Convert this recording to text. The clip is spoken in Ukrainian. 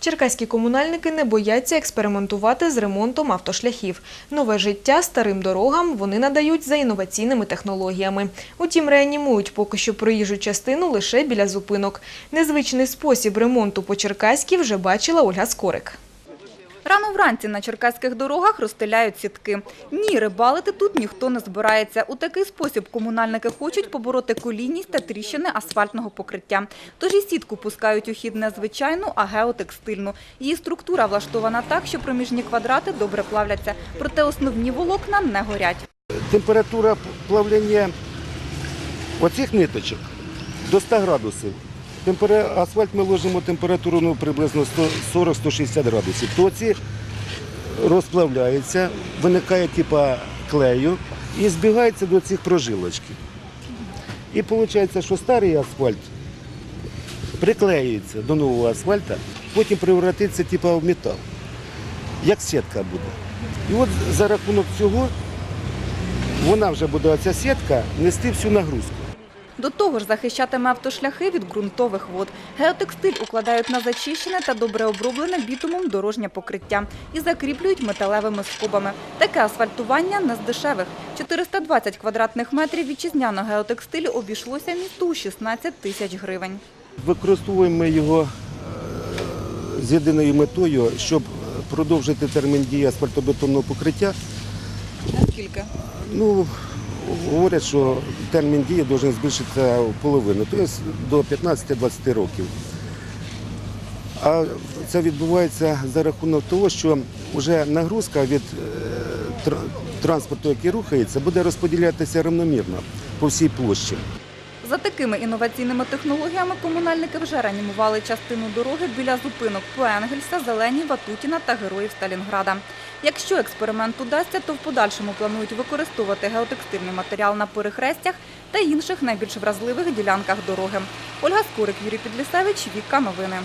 Черкаські комунальники не бояться експериментувати з ремонтом автошляхів. Нове життя старим дорогам вони надають за інноваційними технологіями. Утім, реанімують поки що проїжджу частину лише біля зупинок. Незвичний спосіб ремонту по Черкаськи вже бачила Ольга Скорик. Рано вранці на черкаських дорогах розстеляють сітки. Ні, рибалити тут ніхто не збирається. У такий спосіб комунальники хочуть побороти колійність та тріщини асфальтного покриття. Тож і сітку пускають у хід не звичайну, а геотекстильну. Її структура влаштована так, що проміжні квадрати добре плавляться, проте основні волокна не горять. Температура плавлення оцих ниточок до 100 градусів. Асфальт ми ложимо температуру ну, приблизно 140-160 градусів. То ці розплавляються, виникає типа клею і збігається до цих прожилочків. І виходить, що старий асфальт приклеюється до нового асфальту, потім превратиться типа в метал, як сітка буде. І от за рахунок цього вона вже буде оця сітка нести всю нагрузку. До того ж, захищатиме автошляхи від ґрунтових вод. Геотекстиль укладають на зачищене та добре оброблене бітумом дорожнє покриття і закріплюють металевими скобами. Таке асфальтування не з дешевих. 420 квадратних метрів вітчизняного геотекстилю обійшлося місту 16 тисяч гривень. Використовуємо його е, з єдиною метою, щоб продовжити термін дії асфальтобетонного покриття. Наскільки? Ну, говорять, що термін дії має збільшитися в половину, тобто до 15-20 років. А це відбувається за рахунок того, що вже нагрузка від е, транспорту, який рухається, буде розподілятися рівномірно по всій площі. За такими інноваційними технологіями комунальники вже реанімували частину дороги біля зупинок Пуенгельса, Зелені, Ватутіна та Героїв Сталінграда. Якщо експеримент удасться, то в подальшому планують використовувати геотекстильний матеріал на перехрестях та інших найбільш вразливих ділянках дороги. Ольга Скорик, Юрій Підлісевич, Віка Новини.